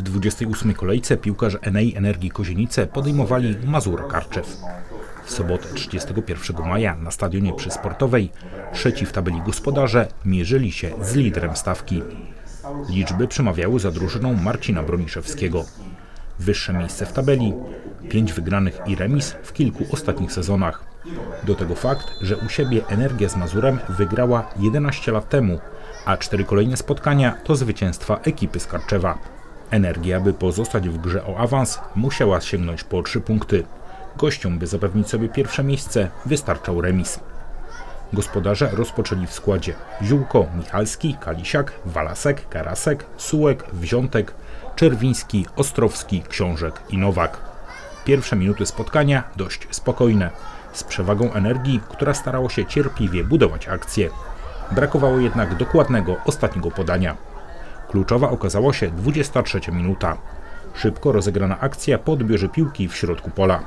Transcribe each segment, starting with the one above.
W 28. kolejce piłkarze Enei Energii Kozienice podejmowali Mazur Karczew. W sobotę 31 maja na stadionie przy Sportowej trzeci w tabeli gospodarze mierzyli się z liderem stawki. Liczby przemawiały za drużyną Marcina Broniszewskiego. Wyższe miejsce w tabeli, pięć wygranych i remis w kilku ostatnich sezonach. Do tego fakt, że u siebie Energia z Mazurem wygrała 11 lat temu, a cztery kolejne spotkania to zwycięstwa ekipy z Karczewa. Energia, by pozostać w grze o awans, musiała sięgnąć po trzy punkty. Gościom, by zapewnić sobie pierwsze miejsce, wystarczał remis. Gospodarze rozpoczęli w składzie Ziółko, Michalski, Kalisiak, Walasek, Karasek, Sułek, Wziątek, Czerwiński, Ostrowski, Książek i Nowak. Pierwsze minuty spotkania dość spokojne, z przewagą energii, która starała się cierpliwie budować akcję. Brakowało jednak dokładnego ostatniego podania. Kluczowa okazała się 23 minuta. Szybko rozegrana akcja po odbiorze piłki w środku pola.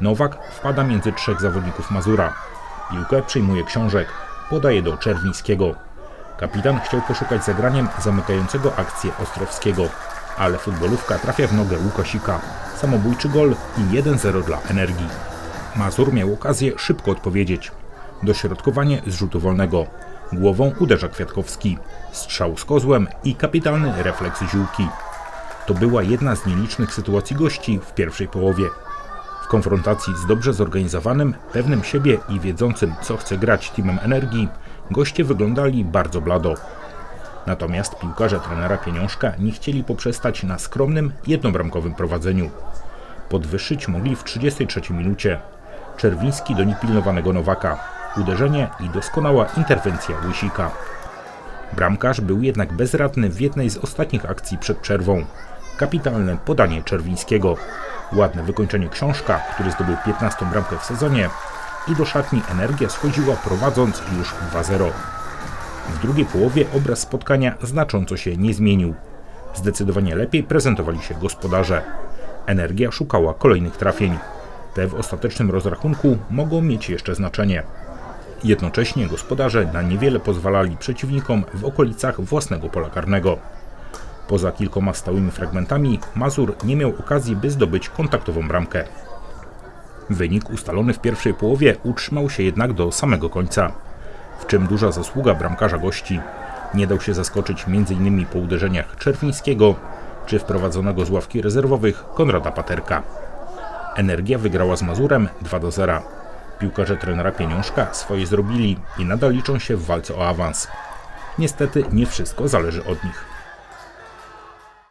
Nowak wpada między trzech zawodników Mazura. Piłkę przyjmuje książek, podaje do Czerwińskiego. Kapitan chciał poszukać zagraniem zamykającego akcję Ostrowskiego, ale futbolówka trafia w nogę Łukasika. Samobójczy gol i 1-0 dla Energii. Mazur miał okazję szybko odpowiedzieć. Dośrodkowanie z rzutu wolnego. Głową uderza Kwiatkowski. Strzał z kozłem i kapitalny refleks Ziółki. To była jedna z nielicznych sytuacji gości w pierwszej połowie. W konfrontacji z dobrze zorganizowanym, pewnym siebie i wiedzącym, co chce grać teamem energii, goście wyglądali bardzo blado. Natomiast piłkarze trenera Pieniążka nie chcieli poprzestać na skromnym, jednobramkowym prowadzeniu. Podwyższyć mogli w 33 minucie. Czerwiński do niepilnowanego Nowaka. Uderzenie i doskonała interwencja Łysika. Bramkarz był jednak bezradny w jednej z ostatnich akcji przed przerwą. Kapitalne podanie Czerwińskiego. Ładne wykończenie książka, który zdobył 15 bramkę w sezonie i do szatni Energia schodziła prowadząc już 2-0. W drugiej połowie obraz spotkania znacząco się nie zmienił. Zdecydowanie lepiej prezentowali się gospodarze. Energia szukała kolejnych trafień. Te w ostatecznym rozrachunku mogą mieć jeszcze znaczenie. Jednocześnie gospodarze na niewiele pozwalali przeciwnikom w okolicach własnego pola karnego. Poza kilkoma stałymi fragmentami Mazur nie miał okazji, by zdobyć kontaktową bramkę. Wynik ustalony w pierwszej połowie utrzymał się jednak do samego końca, w czym duża zasługa bramkarza gości. Nie dał się zaskoczyć m.in. po uderzeniach Czerwińskiego czy wprowadzonego z ławki rezerwowych Konrada Paterka. Energia wygrała z Mazurem 2 do 0. Piłkarze trenera Pieniążka swoje zrobili i nadal liczą się w walce o awans. Niestety nie wszystko zależy od nich.